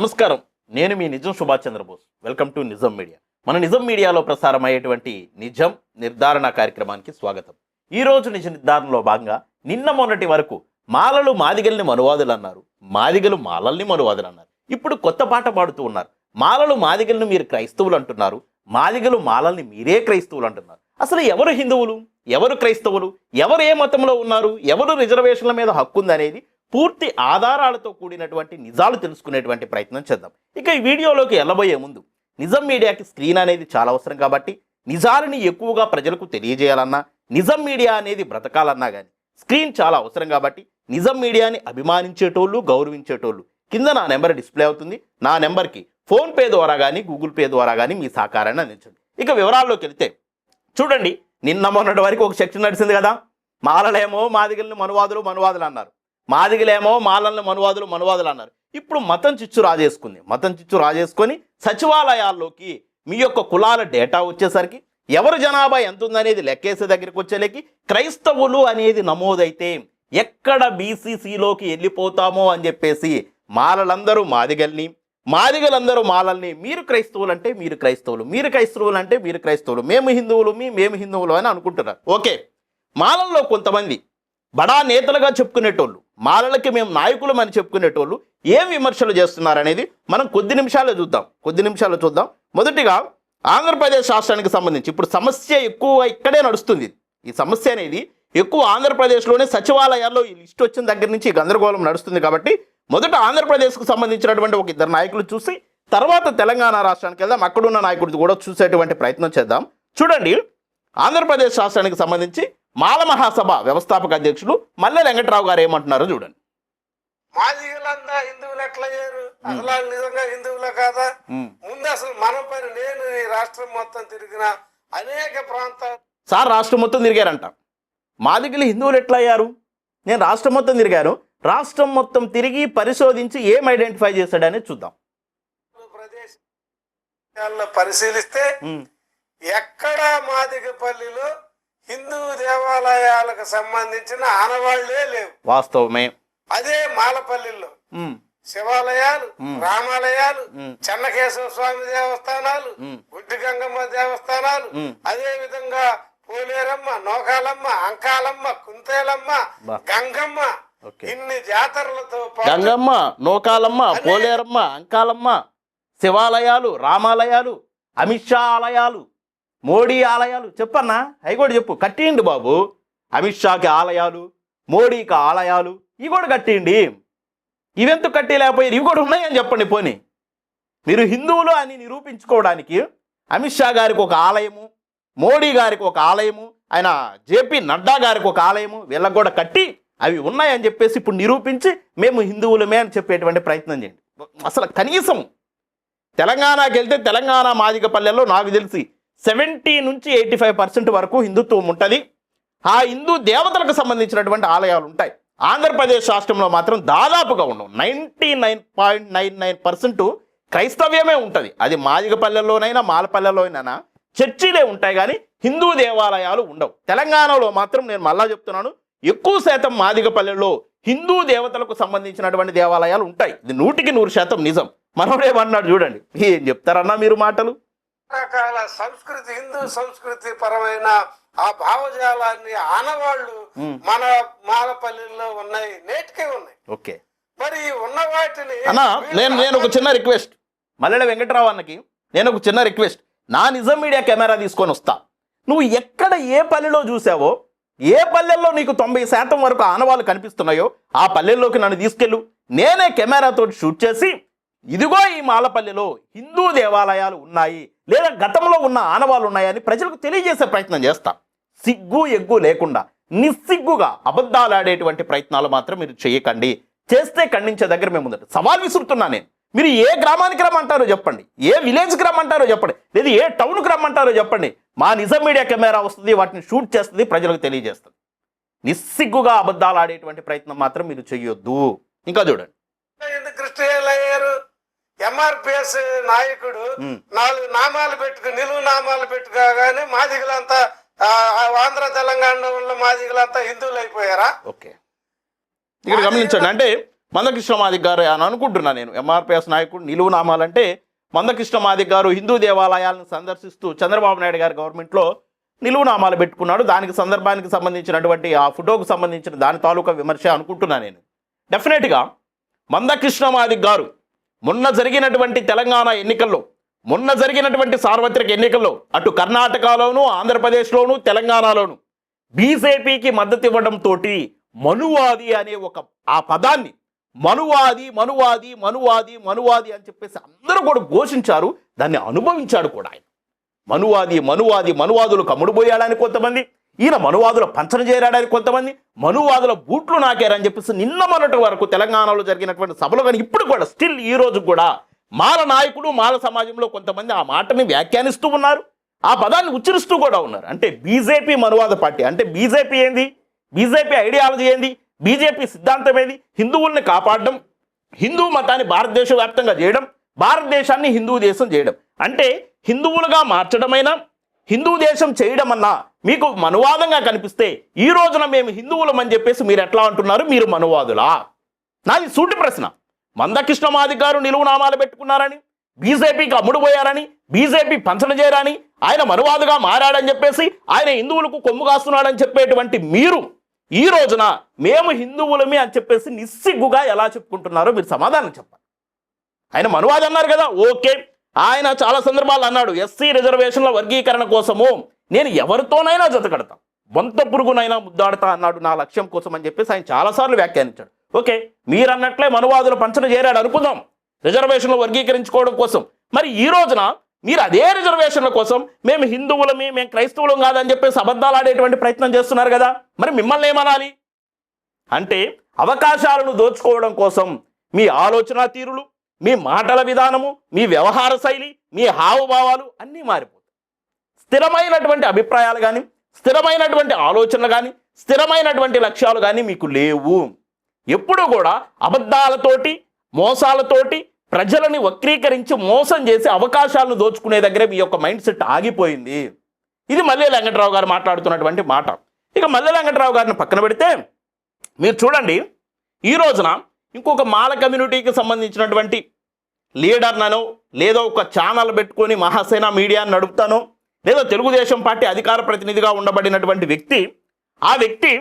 నమస్కారం. నేను మీ Nijam Subhash Chandrabose. Welcome to Nijam media. మన నిజం మీడియాలో ప్రసారం అయ్యేటువంటి నిజం నిర్ధారణ కార్యక్రమానికి స్వాగతం. ఈ రోజు నిజ నిర్ధారణలో భాగంగా నిన్న మొన్నటి వరకు మాలలు మాదిగల్ని మనువాదులు అన్నారు. మాదిగలు మాలల్ని మనువాదులు అన్నారు. ఇప్పుడు కొత్త పాట పాడుతూ ఉన్నారు. మాలలు మాదిగల్ని మీరు క్రైస్తవులు అంటున్నారు. మాదిగలు మాలల్ని మీరే క్రైస్తవులు అంటున్నారు. అసలు ఎవరు హిందువులు? ఎవరు క్రైస్తవులు? ఎవరు ఏ మతంలో ఉన్నారు? ఎవరు రిజర్వేషన్ల మీద హక్కు ఉందనేది పూర్తి ఆధారాలతో కూడినటువంటి నిజాలు తెలుసుకునేటువంటి ప్రయత్నం చేద్దాం. ఇక ఈ వీడియోలోకి వెళ్ళబోయే ముందు నిజం మీడియాకి స్క్రీన్ అనేది చాలా అవసరం కాబట్టి నిజాలని ఎక్కువగా ప్రజలకు తెలియజేయాలన్నా నిజం మీడియా అనేది బ్రతకాలన్నా కానీ స్క్రీన్ చాలా అవసరం కాబట్టి నిజం మీడియాని అభిమానించేటోళ్ళు గౌరవించేటోళ్ళు కింద నా నెంబర్ డిస్ప్లే అవుతుంది. నా నెంబర్కి ఫోన్పే ద్వారా కానీ గూగుల్ పే ద్వారా కానీ మీ సహకారాన్ని అందించండి. ఇక వివరాల్లోకి వెళితే చూడండి నిన్న మొన్నటి వరకు ఒక సెక్షన్ నడిచింది కదా? మాలలేమో మాదిగల్ని మనువాదులు మనువాదులు అన్నారు. మాదిగలేమో మాలల్ని మనువాదులు మనువాదులు అన్నారు. ఇప్పుడు మతం చిచ్చు రాజేసుకుంది. మతం చిచ్చు రాజేసుకొని సచివాలయాల్లోకి మీ యొక్క కులాల డేటా వచ్చేసరికి ఎవరు జనాభా ఎంత ఉందనేది లెక్కేసే దగ్గరికి వచ్చేలేకి క్రైస్తవులు అనేది నమోదైతే ఎక్కడ బీసీసీలోకి వెళ్ళిపోతామో అని చెప్పేసి మాలలందరూ మాదిగల్ని మాదిగలందరూ మాలల్ని మీరు క్రైస్తవులు అంటే మీరు క్రైస్తవులు మీరు క్రైస్తవులు అంటే మీరు క్రైస్తవులు మేము హిందువులు మీ మేము హిందువులు అని అనుకుంటున్నారు. ఓకే. మాలల్లో కొంతమంది బడా నేతలుగా చెప్పుకునేటోళ్ళు మాలలకి మేము నాయకులం అని చెప్పుకునేటోళ్ళు ఏం విమర్శలు చేస్తున్నారనేది మనం కొద్ది నిమిషాలు చూద్దాం. కొద్ది నిమిషాలు చూద్దాం. మొదటిగా ఆంధ్రప్రదేశ్ రాష్ట్రానికి సంబంధించి ఇప్పుడు సమస్య ఎక్కువ ఇక్కడే నడుస్తుంది. ఈ సమస్య అనేది ఎక్కువ ఆంధ్రప్రదేశ్లోనే సచివాలయాల్లో ఈ లిస్ట్ వచ్చిన దగ్గర నుంచి గందరగోళం నడుస్తుంది కాబట్టి మొదట ఆంధ్రప్రదేశ్కు సంబంధించినటువంటి ఒక ఇద్దరు నాయకులు చూసి తర్వాత తెలంగాణ రాష్ట్రానికి వెళ్దాం. అక్కడున్న నాయకుడిని కూడా చూసేటువంటి ప్రయత్నం చేద్దాం. చూడండి ఆంధ్రప్రదేశ్ రాష్ట్రానికి సంబంధించి మాల మహాసభ వ్యవస్థాపక అధ్యక్షులు మల్లె వెంకట్రావు గారు ఏమంటున్నారో చూడండి. మాదిగలంతా హిందువులు ఎట్లా చేయరు? అసలు నిజంగా హిందువులే కాదా. ముందు అసలు మన పని నేను ఈ రాష్ట్రం మొత్తం తిరిగిన అనేక ప్రాంతాలు. సార్ రాష్ట్రం మొత్తం తిరిగారంట. మాదిగలు హిందువులు ఎట్లా అయ్యారు? నేను రాష్ట్రం మొత్తం తిరిగాను. రాష్ట్రం మొత్తం తిరిగి పరిశోధించి ఏం ఐడెంటిఫై చేశాడనేది చూద్దాం. ప్రదేశాల్లో పరిశీలిస్తే ఎక్కడ మాదిగపల్లిలో హిందూ దేవాలయాలకు సంబంధించిన ఆనవాళ్ళే లేవు వాస్తవమే అదే మాలపల్లిలో శివాలయాలు. రామాలయాలు. చెన్నకేశవ స్వామి దేవస్థానాలు. గుడ్డి గంగమ్మ దేవస్థానాలు. అదే విధంగా పోలేరమ్మ నోకాలమ్మ అంకాలమ్మ కుంతేలమ్మ. గంగమ్మ ఇన్ని జాతరలతో గంగమ్మ నోకాలమ్మ పోలేరమ్మ అంకాలమ్మ శివాలయాలు రామాలయాలు అమిత్ షా ఆలయాలు మోడీ ఆలయాలు చెప్పన్నా? అవి కూడా చెప్పు. కట్టిండి బాబు. అమిత్ షాకి ఆలయాలు మోడీకి ఆలయాలు ఇవి కూడా కట్టిండి. ఇవెందుకు కట్టలేకపోయారు? ఇవి కూడా ఉన్నాయని చెప్పండి పోనీ. మీరు హిందువులు అని నిరూపించుకోవడానికి అమిత్ షా గారికి ఒక ఆలయము మోడీ గారికి ఒక ఆలయము ఆయన జేపీ నడ్డా గారికి ఒక ఆలయము వీళ్ళకి కూడా కట్టి అవి ఉన్నాయని చెప్పేసి ఇప్పుడు నిరూపించి మేము హిందువులమే అని చెప్పేటువంటి ప్రయత్నం చేయండి. అసలు కనీసం తెలంగాణకి వెళ్తే తెలంగాణ మాదిగ పల్లెల్లో నాకు తెలిసి సెవెంటీ నుంచి ఎయిటీ ఫైవ్ పర్సెంట్ వరకు హిందుత్వం ఉంటుంది. ఆ హిందూ దేవతలకు సంబంధించినటువంటి ఆలయాలు ఉంటాయి ఆంధ్రప్రదేశ్ రాష్ట్రంలో మాత్రం దాదాపుగా ఉండవు. Ninety nine point nine nine percent క్రైస్తవ్యమే ఉంటుంది. అది మాదిగపల్లెలోనైనా మాలపల్లెలోనైనా చర్చిలే ఉంటాయి కానీ హిందూ దేవాలయాలు ఉండవు. తెలంగాణలో మాత్రం నేను మళ్ళా చెప్తున్నాను ఎక్కువ శాతం మాదిగపల్లెలో హిందూ దేవతలకు సంబంధించినటువంటి దేవాలయాలు ఉంటాయి. ఇది నూటికి నూరు శాతం నిజం. మనోడేమన్నాడు చూడండి ఏం చెప్తారన్నా మీరు మాటలు? రకాల సంస్కృతి హిందూ సంస్కృతి పరమైన ఆ భావజాలాన్ని ఆనవాళ్ళు. మన మాలపల్లిలో ఉన్నాయి నేటికే ఉన్నాయి. ఓకే. మరి ఉన్న వాటిని అన్న నేను నేను ఒక చిన్న రిక్వెస్ట్. మల్లెల వెంకట్రావు అన్నకి నేను ఒక చిన్న రిక్వెస్ట్. నా నిజం మీడియా కెమెరా తీసుకొని వస్తా. నువ్వు ఎక్కడ ఏ పల్లెలో చూసావో ఏ పల్లెల్లో నీకు తొంభై శాతం వరకు ఆనవాళ్ళు కనిపిస్తున్నాయో ఆ పల్లెల్లోకి నన్ను తీసుకెళ్ళు. నేనే కెమెరాతో షూట్ చేసి ఇదిగో ఈ మాలపల్లెలో హిందూ దేవాలయాలు ఉన్నాయి. లేదా గతంలో ఉన్న ఆనవాళ్ళు ఉన్నాయని ప్రజలకు తెలియజేసే ప్రయత్నం చేస్తా. సిగ్గు ఎగ్గు లేకుండా నిస్సిగ్గుగా అబద్ధాలు ఆడేటువంటి ప్రయత్నాలు మాత్రం మీరు చేయకండి. చేస్తే ఖండించే దగ్గర మేము ఉందండి. సవాల్ విసురుతున్నా నేను. మీరు ఏ గ్రామానికి రమ్మంటారో చెప్పండి. ఏ విలేజ్కి రమ్మంటారో చెప్పండి. లేదా ఏ టౌన్కి రమ్మంటారో చెప్పండి. మా నిజం మీడియా కెమెరా వస్తుంది వాటిని షూట్ చేస్తుంది ప్రజలకు తెలియజేస్తుంది. నిస్సిగ్గుగా అబద్ధాలు ఆడేటువంటి ప్రయత్నం మాత్రం మీరు చెయ్యొద్దు. ఇంకా చూడండి. ఎంఆర్పిఎస్ నాయకుడు. నాలుగు నామాలు పెట్టుకు నిలువు నామాలు పెట్టుకోగానే మాదిగలంతా ఆంధ్ర తెలంగాణలో మాదిగలంతా హిందువులు అయిపోయారా? ఓకే. ఇక్కడ గమనించండి అంటే మందకృష్ణ మాదిక్ గారు అని అనుకుంటున్నా నేను. ఎంఆర్పిఎస్ నాయకుడు నిలువు నామాలంటే మందకృష్ణ మాదిక్ గారు హిందూ దేవాలయాలను సందర్శిస్తూ చంద్రబాబు నాయుడు గారి గవర్నమెంట్లో నిలువు నామాలు పెట్టుకున్నాడు. దానికి సందర్భానికి సంబంధించినటువంటి ఆ ఫోటోకు సంబంధించిన దాని తాలూకా విమర్శ అనుకుంటున్నా నేను. డెఫినెట్గా మందకృష్ణ మాదిక్ గారు మొన్న జరిగినటువంటి తెలంగాణ ఎన్నికల్లో మొన్న జరిగినటువంటి సార్వత్రిక ఎన్నికల్లో అటు కర్ణాటకలోను ఆంధ్రప్రదేశ్లోను తెలంగాణలోను బీజేపీకి మద్దతు ఇవ్వడంతో మనువాది అనే ఒక ఆ పదాన్ని మనువాది మనువాది మనువాది మనువాది అని చెప్పేసి అందరూ కూడా ఘోషించారు. దాన్ని అనుభవించాడు కూడా ఆయన. మనువాది మనువాది మనువాదులు కమ్ముడుపోయాడని కొంతమంది. ఈయన మనువాదుల పంచన చేరాడని కొంతమంది. మనువాదుల బూట్లు నాకారని చెప్పేసి నిన్న మొన్నటి వరకు తెలంగాణలో జరిగినటువంటి సభలో కానీ ఇప్పుడు కూడా స్టిల్ ఈ రోజు కూడా మాల నాయకులు మాల సమాజంలో కొంతమంది ఆ మాటని వ్యాఖ్యానిస్తూ ఉన్నారు. ఆ పదాన్ని ఉచ్చరిస్తూ కూడా ఉన్నారు. అంటే బీజేపీ మనువాద పార్టీ. అంటే బీజేపీ ఏంది? బీజేపీ ఐడియాలజీ ఏంది? బీజేపీ సిద్ధాంతం ఏది? హిందువుల్ని కాపాడడం హిందూ మతాన్ని భారతదేశ వ్యాప్తంగా చేయడం భారతదేశాన్ని హిందూ దేశం చేయడం. అంటే హిందువులుగా మార్చడమైనా హిందూ దేశం చేయడం అన్నా మీకు మనువాదంగా కనిపిస్తే ఈ రోజున మేము హిందువులం అని చెప్పేసి మీరు ఎట్లా అంటున్నారు? మీరు మనువాదులా? నాది సూటి ప్రశ్న. మందకృష్ణ మాదిక్ గారు నిలువు నామాలు పెట్టుకున్నారని బీజేపీకి అమ్ముడుపోయారని బీజేపీ పంచన చేయరని ఆయన మనువాదుగా మారాడని చెప్పేసి ఆయన హిందువులకు కొమ్ము కాస్తున్నాడని చెప్పేటువంటి మీరు ఈ రోజున మేము హిందువులమే అని చెప్పేసి నిస్సిగ్గుగా ఎలా చెప్పుకుంటున్నారో మీరు సమాధానం చెప్పాలి. ఆయన మనువాది అన్నారు కదా ఓకే. ఆయన చాలా సందర్భాలు అన్నాడు ఎస్సీ రిజర్వేషన్ల వర్గీకరణ కోసము నేను ఎవరితోనైనా జతకడతా బొంత పురుగునైనా ముద్దాడతా అన్నాడు నా లక్ష్యం కోసం అని చెప్పేసి ఆయన చాలాసార్లు వ్యాఖ్యానించాడు. ఓకే మీరు అన్నట్లే మనువాదులు పంచన చేరాడు అనుకుందాం. రిజర్వేషన్లు వర్గీకరించుకోవడం కోసం. మరి ఈ రోజున మీరు అదే రిజర్వేషన్ల కోసం మేము హిందువులమి మేము క్రైస్తవులం కాదని చెప్పేసి అబద్ధాలు ఆడేటువంటి ప్రయత్నం చేస్తున్నారు కదా. మరి మిమ్మల్ని ఏమనాలి? అంటే అవకాశాలను దోచుకోవడం కోసం మీ ఆలోచన తీరులు మీ మాటల విధానము మీ వ్యవహార శైలి మీ హావభావాలు అన్నీ మారిపోయి స్థిరమైనటువంటి అభిప్రాయాలు కానీ స్థిరమైనటువంటి ఆలోచనలు కానీ స్థిరమైనటువంటి లక్ష్యాలు కానీ మీకు లేవు. ఎప్పుడూ కూడా అబద్ధాలతోటి మోసాలతోటి ప్రజలని వక్రీకరించి మోసం చేసే అవకాశాలను దోచుకునే దగ్గరే మీ యొక్క మైండ్ సెట్ ఆగిపోయింది. ఇది మల్లె వెంకటరావు గారు మాట్లాడుతున్నటువంటి మాట. ఇక మల్లె వెంకటరావు గారిని పక్కన పెడితే మీరు చూడండి ఈ రోజున ఇంకొక మాల కమ్యూనిటీకి సంబంధించినటువంటి లీడర్నను లేదా ఒక ఛానల్ పెట్టుకొని మహాసేన మీడియాను నడుపుతాను లేదా తెలుగుదేశం పార్టీ అధికార ప్రతినిధిగా ఉండబడినటువంటి వ్యక్తి ఆ వ్యక్తి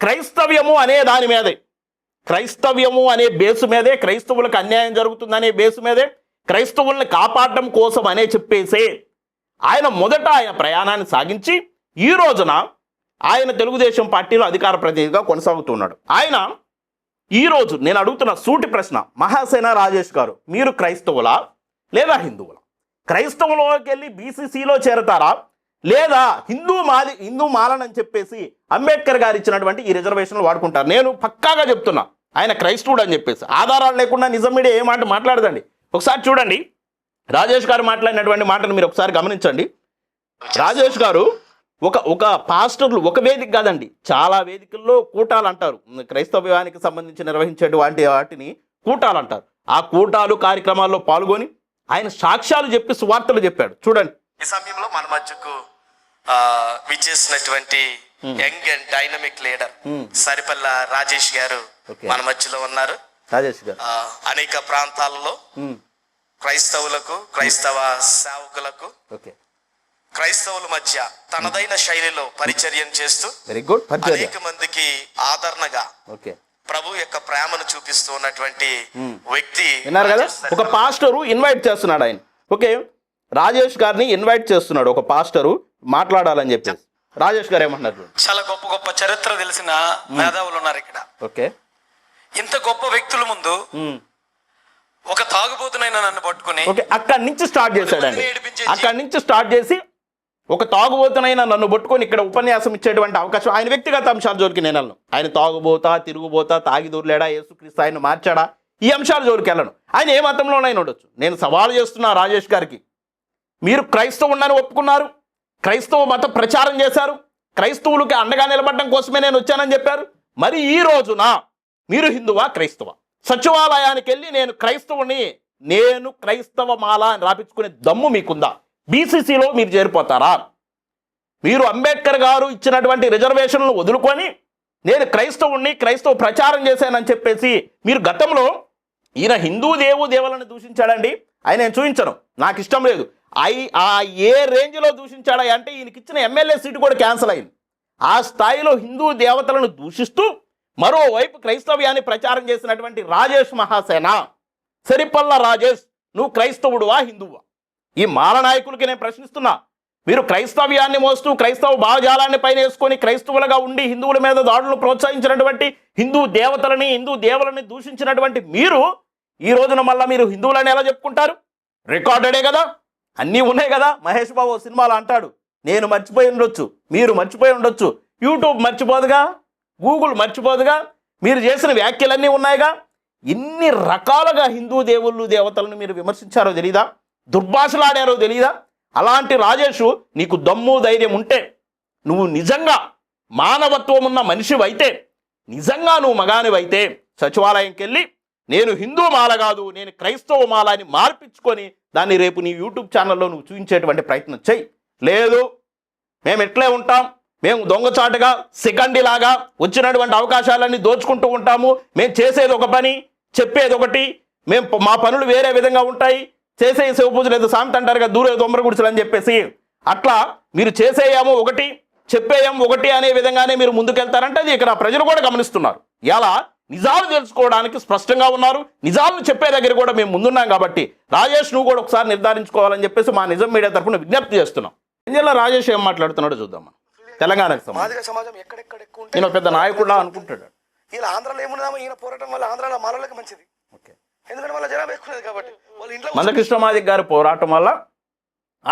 క్రైస్తవ్యము అనే దాని మీదే క్రైస్తవ్యము అనే బేసు మీదే క్రైస్తవులకు అన్యాయం జరుగుతుందనే బేసు మీదే క్రైస్తవుల్ని కాపాడడం కోసం అనే చెప్పేసే ఆయన మొదట ఆయన ప్రయాణాన్ని సాగించి ఈ రోజున ఆయన తెలుగుదేశం పార్టీలో అధికార ప్రతినిధిగా కొనసాగుతున్నాడు. ఆయన ఈ రోజు నేను అడుగుతున్న సూటి ప్రశ్న మహాసేన రాజేష్ గారు మీరు క్రైస్తవులా లేదా హిందువులా? క్రైస్తవంలోకి వెళ్ళి బీసీసీలో చేరతారా? లేదా హిందూ మాది హిందూ మాలనని చెప్పేసి అంబేద్కర్ గారు ఇచ్చినటువంటి ఈ రిజర్వేషన్లు వాడుకుంటారు. నేను పక్కాగా చెప్తున్నా. ఆయన క్రైస్తవుడు అని చెప్పేసి. ఆధారాలు లేకుండా నిజం మీడియా ఏ మాట మాట్లాడదండి. ఒకసారి చూడండి. రాజేష్ గారు మాట్లాడినటువంటి మాటను మీరు ఒకసారి గమనించండి. రాజేష్ గారు ఒక ఒక పాస్టర్లు ఒక వేదిక కాదండి. చాలా వేదికల్లో కూటాలు అంటారు. క్రైస్తవ్యానికి సంబంధించి నిర్వహించేటువంటి వాటిని కూటాలు అంటారు. ఆ కూటాలు కార్యక్రమాల్లో పాల్గొని ఆయన సాక్ష్యాలు చెప్పి సువార్తలు చెప్పాడు. చూడండి. ఈ సమయంలో మన మధ్యకు ఆ, విచ్చేసినటువంటి young and dynamic leader Saripalla Rajesh గారు. మన మధ్యలో ఉన్నారు. రాజేష్ గారు. అనేక ప్రాంతాలలో క్రైస్తవులకు క్రైస్తవ సేవకులకు క్రైస్తవుల మధ్య తనదైన శైలిలో పరిచర్యం చేస్తూ వెరీ గుడ్ అనేక మందికి ఆదరణగా ఓకే. ప్రభు యొక్క ప్రేమను చూపిస్తూ ఉన్నటువంటి వ్యక్తి విన్నారు కదా? రాజేష్ ఒక పాస్టరు ఇన్వైట్ చేస్తున్నాడు ఆయన. ఓకే? రాజేష్ గారిని ఇన్వైట్ చేస్తున్నాడు ఒక పాస్టరు మాట్లాడాలని చెప్పేసి. రాజేష్ గారు ఏమంటున్నారు? చాలా గొప్ప గొప్ప చరిత్ర తెలిసిన మేధావులు ఉన్నారు ఇక్కడ. ఓకే. ఇంత గొప్ప వ్యక్తుల ముందు. ఒక తాగుబోతునైనా నన్ను పట్టుకుని ఓకే అక్కడి నుంచి స్టార్ట్ చేశాడండి. అక్కడి నుంచి స్టార్ట్ చేసి ఒక తాగుబోతునైనా నన్ను పట్టుకొని ఇక్కడ ఉపన్యాసం ఇచ్చేటువంటి అవకాశం ఆయన వ్యక్తిగత అంశాల జోలికి నేను వెళ్ళను. ఆయన తాగుబోతా తిరుగుబోతా తాగి దూరలేడా యేసుక్రీస్తు ఆయన మార్చాడా? ఈ అంశాల జోలికి వెళ్ళను. ఆయన ఏ మతంలోనైనా ఉండొచ్చు. నేను సవాల్ చేస్తున్నా రాజేష్ గారికి. మీరు క్రైస్తవుండని ఒప్పుకున్నారు. క్రైస్తవ మత ప్రచారం చేశారు. క్రైస్తవులకి అండగా నిలబడడం కోసమే నేను వచ్చానని చెప్పారు. మరి ఈ రోజున మీరు హిందువా క్రైస్తవ? సచివాలయానికి వెళ్ళి నేను క్రైస్తవుని నేను క్రైస్తవ మాల అని రాపించుకునే దమ్ము మీకుందా? బీసీసీలో మీరు చేరిపోతారా? మీరు అంబేద్కర్ గారు ఇచ్చినటువంటి రిజర్వేషన్లు వదులుకొని నేను క్రైస్తవుణ్ణి క్రైస్తవ ప్రచారం చేశానని చెప్పేసి మీరు గతంలో ఈయన హిందూ దేవు దేవులను దూషించాడండి. ఆయన నేను చూపించను. నాకు ఇష్టం లేదు. ఐ ఆ ఏ రేంజ్లో దూషించాడా అంటే ఈయనకి ఇచ్చిన ఎమ్మెల్యే సీటు కూడా క్యాన్సిల్ అయింది. ఆ స్థాయిలో హిందూ దేవతలను దూషిస్తూ మరోవైపు క్రైస్తవ్యాన్ని ప్రచారం చేసినటువంటి రాజేష్ మహాసేన. సరిపల్ల రాజేష్ నువ్వు క్రైస్తవుడువా హిందువా ఈ మాల నాయకులకి నేను ప్రశ్నిస్తున్నా. మీరు క్రైస్తవ్యాన్ని మోస్తూ క్రైస్తవ భావజాలాన్ని పైన వేసుకొని క్రైస్తవులుగా ఉండి హిందువుల మీద దాడులు ప్రోత్సహించినటువంటి హిందూ దేవతలని హిందూ దేవులని దూషించినటువంటి మీరు ఈ రోజున మళ్ళీ మీరు హిందువులని ఎలా చెప్పుకుంటారు? రికార్డెడే కదా? అన్నీ ఉన్నాయి కదా? మహేష్ బాబు సినిమాలో అంటాడు. నేను మర్చిపోయి ఉండొచ్చు మీరు మర్చిపోయి ఉండొచ్చు. యూట్యూబ్ మర్చిపోదుగా? గూగుల్ మర్చిపోదుగా? మీరు చేసిన వ్యాఖ్యలన్నీ ఉన్నాయిగా? ఇన్ని రకాలుగా హిందూ దేవుళ్ళు దేవతలను మీరు విమర్శించారో తెలీదా? దుర్భాషలాడారో తెలియదా అలాంటి రాజేషు నీకు దమ్ము ధైర్యం ఉంటే నువ్వు నిజంగా మానవత్వం ఉన్న మనిషివైతే నిజంగా నువ్వు మగానివైతే సచివాలయంకి వెళ్ళి నేను హిందూ మాల కాదు నేను క్రైస్తవ మాల అని మార్పించుకొని దాన్ని రేపు నీ యూట్యూబ్ ఛానల్లో నువ్వు చూపించేటువంటి ప్రయత్నం చెయ్యి. లేదు మేము ఎట్లే ఉంటాం? మేము దొంగచాటుగా సికండిలాగా వచ్చినటువంటి అవకాశాలన్నీ దోచుకుంటూ ఉంటాము. మేము చేసేది ఒక పని చెప్పేది ఒకటి మేము మా పనులు వేరే విధంగా ఉంటాయి. చేసే శివ పూజలు ఏదో సామెత అంటారు కదా దూరే దొమ్మర గుడిసెలు అని చెప్పేసి. అట్లా మీరు చేసేయాము ఒకటి చెప్పేయం ఒకటి అనే విధంగానే మీరు ముందుకెళ్తారంటే అది ఇక్కడ ప్రజలు కూడా గమనిస్తున్నారు. ఇలా నిజాలు తెలుసుకోవడానికి స్పష్టంగా ఉన్నారు. నిజాలను చెప్పే దగ్గర కూడా మేము ముందున్నాం కాబట్టి రాజేష్ నువ్వు కూడా ఒకసారి నిర్ధారించుకోవాలని చెప్పేసి మా నిజం మీడియా తరఫున విజ్ఞప్తి చేస్తున్నాం. ఇందులో రాజేష్ ఏం మాట్లాడుతున్నాడో చూద్దాం మనం. తెలంగాణకు సమాజం నేను పెద్ద నాయకుడా అనుకుంటాడు? ఈయన ఆంధ్రాలో ఈయన పోరాటం వల్ల ఆంధ్రాలో మాలలకు మంచిది. ఓకే. ఎందుకంటే వాళ్ళ జనాభా ఎక్కువ కాబట్టి. వాళ్ళ ఇంట్లో మందకృష్ణమాదిక్ గారి పోరాటం వల్ల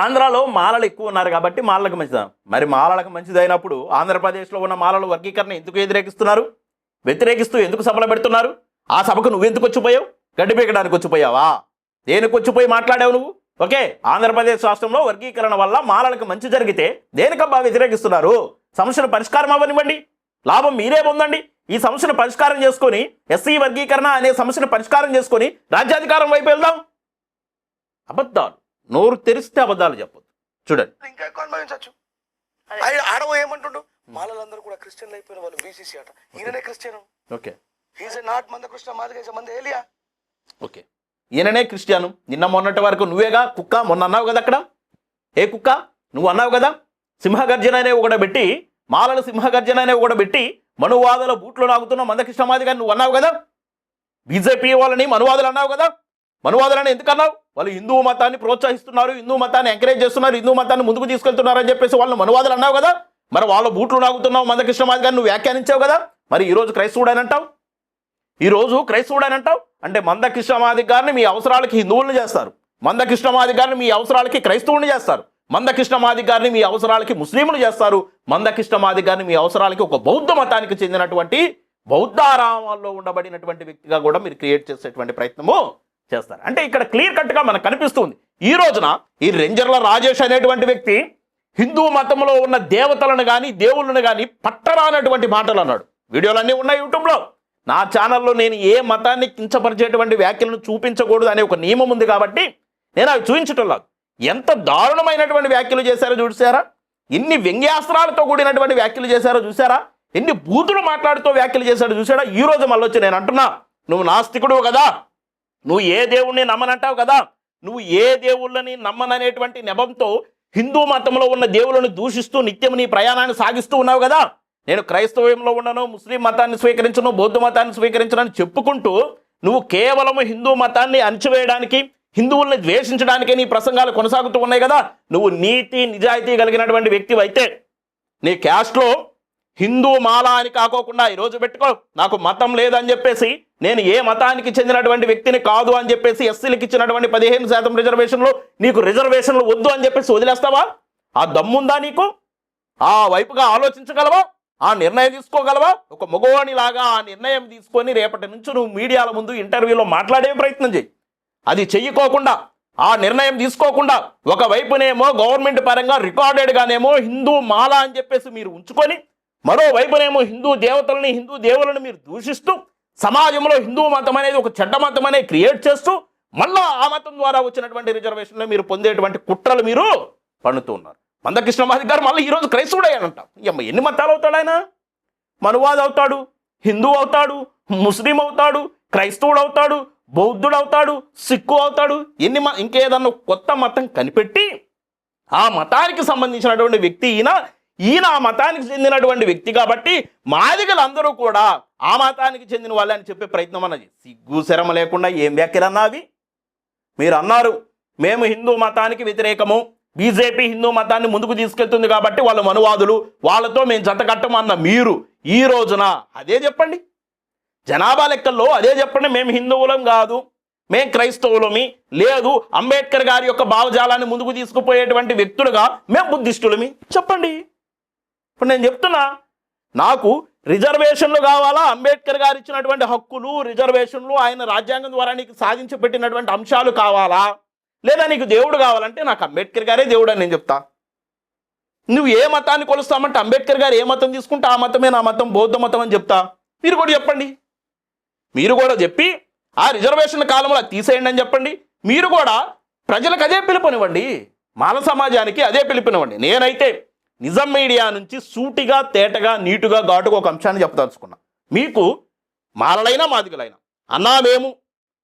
ఆంధ్రాలో మాలలు ఎక్కువ ఉన్నారు కాబట్టి మాలలకు మంచిదా? మరి మాలలకు మంచిది అయినప్పుడు ఆంధ్రప్రదేశ్లో ఉన్న మాలల వర్గీకరణ ఎందుకు వ్యతిరేకిస్తున్నారు? వ్యతిరేకిస్తూ ఎందుకు సభలు పెడుతున్నారు? ఆ సభకు నువ్వెందుకు వచ్చిపోయావు? గడ్డి పీకడానికి వచ్చిపోయావా? దేనికి వచ్చిపోయి మాట్లాడావు నువ్వు? ఓకే ఆంధ్రప్రదేశ్ రాష్ట్రంలో వర్గీకరణ వల్ల మాలలకు మంచి జరిగితే దేనికబ్బా వ్యతిరేకిస్తున్నారు? సమస్యను పరిష్కారం అవ్వనివ్వండి. లాభం మీరే పొందండి. ఈ సమస్యను పరిష్కారం చేసుకొని ఎస్సీ వర్గీకరణ అనే సమస్యను పరిష్కారం చేసుకొని రాజ్యాధికారం వైపు వెళ్దాం. అబద్ధాలు. నోరు తెరిస్తే అబద్ధాలు చెప్పొద్దు. చూడండి. ఇంకా ఎక్కువ అనుభవించవచ్చు? ఆడవో ఏమంటుండు మాలలందరూ కూడా క్రిస్టియన్లు అయిపోయిన వాళ్ళు బీసీసీ అట. ఈయననే క్రిస్టియన్. ఓకే. ఈజ్ నాట్ మంద కృష్ణ మాదిగ మంద ఏలియా ఓకే. ఈయననే క్రిస్టియాను. నిన్న మొన్నటి వరకు నువ్వేగా కుక్క? మొన్న అన్నావు కదా అక్కడ? ఏ కుక్క? నువ్వు అన్నావు కదా? సింహగర్జన అనే ఒకటి పెట్టి మాలల సింహగర్జన అనేవి కూడా పెట్టి మనువాదుల బూట్లో నాగుతున్న మందకృష్ణమాది గారిని నువ్వు అన్నావు కదా? బీజేపీ వాళ్ళని మనువాదులు అన్నావు కదా? మనువాదులని ఎందుకు అన్నావు? వాళ్ళు హిందూ మతాన్ని ప్రోత్సహిస్తున్నారు హిందూ మతాన్ని ఎంకరేజ్ చేస్తున్నారు హిందూ మతాన్ని ముందుకు తీసుకెళ్తున్నారు అని చెప్పేసి వాళ్ళు మనువాదులు అన్నావు కదా? మరి వాళ్ళ బూట్లు నాగుతున్నావు మందకృష్ణమాది గారిని నువ్వు వ్యాఖ్యానించావు కదా? మరి ఈరోజు క్రైస్తవుడు అని అంటావు? ఈరోజు క్రైస్తవుడు అని అంటావు? అంటే మందకృష్ణమాది గారిని మీ అవసరాలకి హిందువులను చేస్తారు. మందకృష్ణమాది గారిని మీ అవసరాలకి క్రైస్తవుని చేస్తారు. మందకృష్ణమాది గారిని మీ అవసరాలకి ముస్లింలు చేస్తారు. మందకృష్ణమాది గారిని మీ అవసరాలకి ఒక బౌద్ధ మతానికి చెందినటువంటి బౌద్ధారామాల్లో ఉండబడినటువంటి వ్యక్తిగా కూడా మీరు క్రియేట్ చేసేటువంటి ప్రయత్నము చేస్తారు. అంటే ఇక్కడ క్లియర్ కట్గా మనకు కనిపిస్తుంది. ఈ రోజున ఈ రెంజర్ల రాజేష్ అనేటువంటి వ్యక్తి హిందూ మతంలో ఉన్న దేవతలను కానీ దేవుళ్ళను కానీ పట్టరానటువంటి మాటలు అన్నాడు. వీడియోలన్నీ ఉన్నాయి యూట్యూబ్లో. నా ఛానల్లో నేను ఏ మతాన్ని కించపరిచేటువంటి వ్యాఖ్యలను చూపించకూడదు అనే ఒక నియమం ఉంది కాబట్టి నేను అవి చూపించటం లేదు. ఎంత దారుణమైనటువంటి వ్యాఖ్యలు చేశారో చూసారా ఎన్ని వ్యంగ్యాస్త్రాలతో కూడినటువంటి వ్యాఖ్యలు చేశారో చూసారా ఎన్ని బూతులు మాట్లాడుతూ వ్యాఖ్యలు చేశాడో చూసాడా ఈ రోజు మళ్ళీ వచ్చి నేను అంటున్నా నువ్వు నాస్తికుడు కదా. నువ్వు ఏ దేవుణ్ణి నమ్మనంటావు కదా? నువ్వు ఏ దేవుళ్ళని నమ్మననేటువంటి నెభంతో హిందూ మతంలో ఉన్న దేవులను దూషిస్తూ నిత్యం నీ ప్రయాణాన్ని సాగిస్తూ ఉన్నావు కదా? నేను క్రైస్తవంలో ఉండను ముస్లిం మతాన్ని స్వీకరించను బౌద్ధ మతాన్ని స్వీకరించను అని చెప్పుకుంటూ నువ్వు కేవలం హిందూ మతాన్ని అణచివేయడానికి హిందువుల్ని ద్వేషించడానికే నీ ప్రసంగాలు కొనసాగుతూ ఉన్నాయి కదా. నువ్వు నీతి నిజాయితీ కలిగినటువంటి వ్యక్తి అయితే నీ క్యాస్ట్లో హిందూ మాల అని కాకోకుండా ఈరోజు పెట్టుకో. నాకు మతం లేదని చెప్పేసి నేను ఏ మతానికి చెందినటువంటి వ్యక్తిని కాదు అని చెప్పేసి ఎస్సీలకు ఇచ్చినటువంటి పదిహేను శాతం రిజర్వేషన్లు నీకు రిజర్వేషన్లు వద్దు అని చెప్పేసి వదిలేస్తావా? ఆ దమ్ముందా నీకు? ఆ వైపుగా ఆలోచించగలవా? ఆ నిర్ణయం తీసుకోగలవా? ఒక మగవాణిలాగా ఆ నిర్ణయం తీసుకొని రేపటి నుంచి నువ్వు మీడియాల ముందు ఇంటర్వ్యూలో మాట్లాడే ప్రయత్నం చేయి. అది చెయ్యకోకుండా ఆ నిర్ణయం తీసుకోకుండా ఒకవైపునేమో గవర్నమెంట్ పరంగా రికార్డెడ్గానేమో హిందూ మాల అని చెప్పేసి మీరు ఉంచుకొని మరోవైపునేమో హిందూ దేవతలని హిందూ దేవులను మీరు దూషిస్తూ సమాజంలో హిందూ మతం అనేది ఒక చెడ్డ మతం అనేది క్రియేట్ చేస్తూ మళ్ళా ఆ మతం ద్వారా వచ్చినటువంటి రిజర్వేషన్లో మీరు పొందేటువంటి కుట్రలు మీరు పన్నుతూ ఉన్నారు. మందకృష్ణ మహది గారు మళ్ళీ ఈరోజు క్రైస్తవుడు అయ్యానంట ఎన్ని మతాలు అవుతాడు ఆయన? మనువాది అవుతాడు హిందూ అవుతాడు ముస్లిం అవుతాడు క్రైస్తవుడు అవుతాడు బౌద్ధుడు అవుతాడు సిక్కు అవుతాడు. ఎన్ని మ- ఇంకేదన్నా కొత్త మతం కనిపెట్టి ఆ మతానికి సంబంధించినటువంటి వ్యక్తి ఈయన ఈయన ఆ మతానికి చెందినటువంటి వ్యక్తి కాబట్టి మాదిగలందరూ కూడా ఆ మతానికి చెందిన వాళ్ళే అని చెప్పే ప్రయత్నం అన్నది. సిగ్గు శరమ లేకుండా ఏం వ్యాఖ్యలన్నా అవి? మీరు అన్నారు మేము హిందూ మతానికి వ్యతిరేకము బీజేపీ హిందూ మతాన్ని ముందుకు తీసుకెళ్తుంది కాబట్టి వాళ్ళు మనువాదులు వాళ్ళతో మేము జతకట్టం కట్టమన్న మీరు ఈ రోజున అదే చెప్పండి. జనాభా లెక్కల్లో అదే చెప్పండి మేము హిందువులం కాదు మేం క్రైస్తవులమి. లేదు అంబేద్కర్ గారి యొక్క భావజాలాన్ని ముందుకు తీసుకుపోయేటువంటి వ్యక్తులుగా మేము బుద్ధిస్టులమి. చెప్పండి. ఇప్పుడు నేను చెప్తున్నా నాకు రిజర్వేషన్లు కావాలా? అంబేద్కర్ గారు ఇచ్చినటువంటి హక్కులు రిజర్వేషన్లు ఆయన రాజ్యాంగం ద్వారా నీకు సాధించి పెట్టినటువంటి అంశాలు కావాలా? లేదా నీకు దేవుడు కావాలంటే నాకు అంబేద్కర్ గారే దేవుడు అని నేను చెప్తా. నువ్వు ఏ మతాన్ని కొలుస్తామంటే అంబేద్కర్ గారు ఏ మతం తీసుకుంటే ఆ మతమే నా మతం బౌద్ధ మతం అని చెప్తా. మీరు కూడా చెప్పండి. మీరు కూడా చెప్పి ఆ రిజర్వేషన్ కాలంలో తీసేయండి అని చెప్పండి. మీరు కూడా ప్రజలకు అదే పిలుపునివ్వండి. మాల సమాజానికి అదే పిలుపునివ్వండి. నేనైతే నిజం మీడియా నుంచి సూటిగా తేటగా నీటుగా ఘాటుగా ఒక అంశాన్ని చెప్పదలుచుకున్నా. మీకు మాలలైనా మాదిగలైనా అన్నా మేము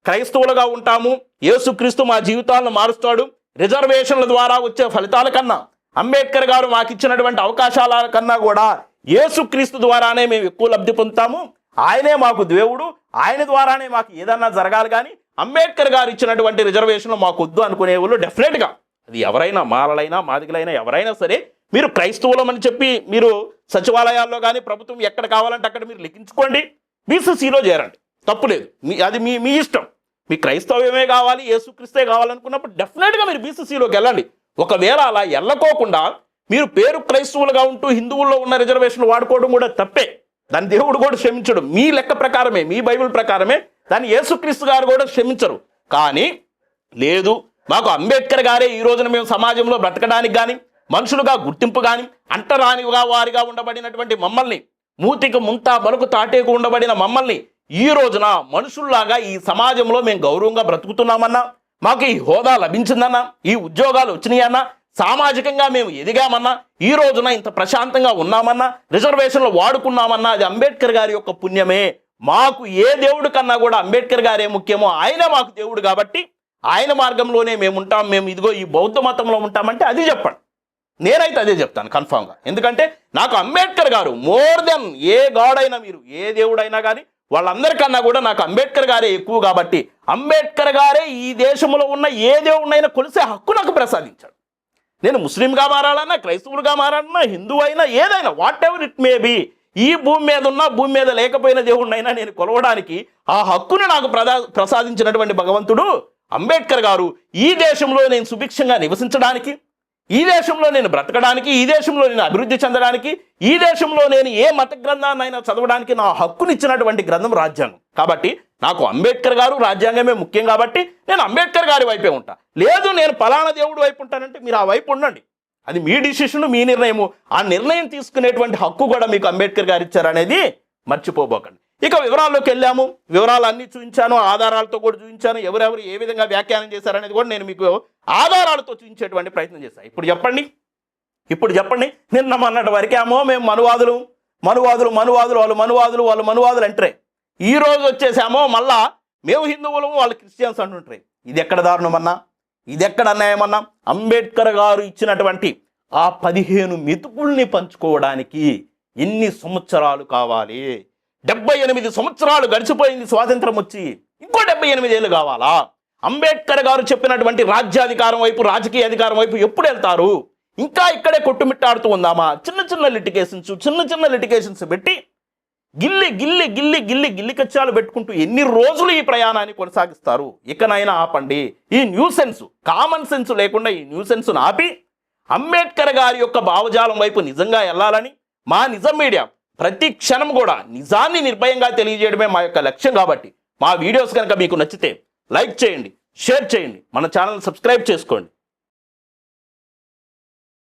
క్రైస్తవులుగా ఉంటాము. యేసుక్రీస్తు మా జీవితాలను మారుస్తాడు. రిజర్వేషన్ల ద్వారా వచ్చే ఫలితాల కన్నా అంబేద్కర్ గారు మాకు ఇచ్చినటువంటి అవకాశాల కన్నా కూడా యేసుక్రీస్తు ద్వారానే మేము ఎక్కువ లబ్ధి పొందుతాము. ఆయనే మాకు దేవుడు ఆయన ద్వారానే మాకు ఏదన్నా జరగాలి కానీ అంబేద్కర్ గారు ఇచ్చినటువంటి రిజర్వేషన్లు మాకు వద్దు అనుకునే వాళ్ళు డెఫినెట్గా అది ఎవరైనా మాలలైనా మాదిగలైనా ఎవరైనా సరే మీరు క్రైస్తవులమని చెప్పి మీరు సచివాలయాల్లో కానీ ప్రభుత్వం ఎక్కడ కావాలంటే అక్కడ మీరు లిఖించుకోండి. బీసీసీలో చేరండి. తప్పు లేదు. మీ అది మీ మీ ఇష్టం. మీ క్రైస్తవ్యమే కావాలి యేసుక్రీస్తే కావాలనుకున్నప్పుడు డెఫినెట్గా మీరు బీసీసీలోకి వెళ్ళండి. ఒకవేళ అలా వెళ్ళకోకుండా మీరు పేరు క్రైస్తవులుగా ఉంటూ హిందువుల్లో ఉన్న రిజర్వేషన్ వాడుకోవడం కూడా తప్పే. దాన్ని దేవుడు కూడా క్షమించడు. మీ లెక్క ప్రకారమే మీ బైబిల్ ప్రకారమే దాన్ని యేసుక్రీస్తు గారు కూడా క్షమించరు. కానీ లేదు మాకు అంబేద్కర్ గారే ఈ రోజున మేము సమాజంలో బ్రతకడానికి కానీ మనుషులుగా గుర్తింపు కానీ అంటరానిగా వారిగా ఉండబడినటువంటి మమ్మల్ని మూతికి ముంత బలుకు తాటేకు ఉండబడిన మమ్మల్ని ఈ రోజున మనుషుల్లాగా ఈ సమాజంలో మేము గౌరవంగా బ్రతుకుతున్నామన్నా మాకు ఈ హోదా లభించిందన్నా ఈ ఉద్యోగాలు వచ్చినాయన్నా సామాజికంగా మేము ఎదిగామన్నా ఈ రోజున ఇంత ప్రశాంతంగా ఉన్నామన్నా రిజర్వేషన్లు వాడుకున్నామన్నా అది అంబేద్కర్ గారి యొక్క పుణ్యమే. మాకు ఏ దేవుడు కన్నా కూడా అంబేద్కర్ గారే ముఖ్యమో ఆయన మాకు దేవుడు కాబట్టి ఆయన మార్గంలోనే మేము ఉంటాం. మేము ఇదిగో ఈ బౌద్ధ మతంలో ఉంటామంటే అది చెప్పండి. నేనైతే అదే చెప్తాను కన్ఫామ్గా. ఎందుకంటే నాకు అంబేద్కర్ గారు మోర్ దెన్ ఏ గాడ్ అయినా మీరు ఏ దేవుడైనా కానీ వాళ్ళందరికన్నా కూడా నాకు అంబేద్కర్ గారే ఎక్కువ కాబట్టి అంబేద్కర్ గారే ఈ దేశంలో ఉన్న ఏ దేవుడినైనా కొలిసే హక్కు నాకు ప్రసాదించాడు. నేను ముస్లింగా మారాలన్నా క్రైస్తవులుగా మారాలన్నా హిందూ అయినా ఏదైనా whatever it may be ఈ భూమి మీద ఉన్న భూమి మీద లేకపోయిన దేవుడినైనా నేను కొలవడానికి ఆ హక్కును నాకు ప్రదా ప్రసాదించినటువంటి భగవంతుడు అంబేద్కర్ గారు ఈ దేశంలో నేను సుభిక్షంగా నివసించడానికి ఈ దేశంలో నేను బ్రతకడానికి ఈ దేశంలో నేను అభివృద్ధి చెందడానికి ఈ దేశంలో నేను ఏ మత గ్రంథాన్నైనా చదవడానికి నా హక్కునిచ్చినటువంటి గ్రంథం రాజ్యాంగం. కాబట్టి నాకు అంబేద్కర్ గారు రాజ్యాంగమే ముఖ్యం కాబట్టి నేను అంబేద్కర్ గారి వైపే ఉంటా. లేదు నేను పలానా దేవుడు వైపు ఉంటానంటే మీరు ఆ వైపు ఉండండి. అది మీ డిసిషన్ మీ నిర్ణయము. ఆ నిర్ణయం తీసుకునేటువంటి హక్కు కూడా మీకు అంబేద్కర్ గారు ఇచ్చారనేది మర్చిపోబోకండి. ఇక వివరాల్లోకి వెళ్ళాము. వివరాలు అన్ని చూపించాను ఆధారాలతో కూడా చూపించాను ఎవరెవరు ఏ విధంగా వ్యాఖ్యానం చేశారనేది కూడా నేను మీకు ఆధారాలతో చూపించేటువంటి ప్రయత్నం చేశాను ఇప్పుడు చెప్పండి. ఇప్పుడు చెప్పండి. నిన్న మొన్నటి వరకేమో మేము మనువాదులు. మనువాదులు మనువాదులు వాళ్ళు మనువాదులు వాళ్ళు మనువాదులు అంటారే. ఈ రోజు వచ్చేసామో మళ్ళా మేము హిందువులము వాళ్ళు క్రిస్టియన్స్ అంటుంటారు ఇది ఎక్కడ దారుణమన్నా? ఇది ఎక్కడ అన్యాయమన్నా? అంబేద్కర్ గారు ఇచ్చినటువంటి ఆ పదిహేను మెతుకుల్ని పంచుకోవడానికి ఎన్ని సంవత్సరాలు కావాలి? డెబ్బై ఎనిమిది సంవత్సరాలు గడిచిపోయింది స్వాతంత్రం వచ్చి ఇంకో డెబ్బై ఎనిమిది ఏళ్ళు కావాలా? అంబేద్కర్ గారు చెప్పినటువంటి రాజ్యాధికారం వైపు రాజకీయ అధికారం వైపు ఎప్పుడు వెళ్తారు? ఇంకా ఇక్కడే కొట్టుమిట్టాడుతూ ఉందామా? చిన్న చిన్న లిటికేషన్స్ చిన్న చిన్న లిటికేషన్స్ పెట్టి గిల్లి గిల్లి గిల్లి గిల్లి గిల్లి కచ్చాలు పెట్టుకుంటూ ఎన్ని రోజులు ఈ ప్రయాణాన్ని కొనసాగిస్తారు? ఇకనైనా ఆపండి. ఈ న్యూసెన్స్ కామన్ సెన్స్ లేకుండా ఈ న్యూసెన్స్ను ఆపి అంబేద్కర్ గారి యొక్క భావజాలం వైపు నిజంగా వెళ్ళాలని మా నిజం మీడియా ప్రతి క్షణం కూడా నిజాన్ని నిర్భయంగా తెలియజేయడమే మా యొక్క లక్ష్యం కాబట్టి మా వీడియోస్ కనుక మీకు నచ్చితే లైక్ చేయండి షేర్ చేయండి. మన ఛానల్ సబ్స్క్రైబ్ చేసుకోండి.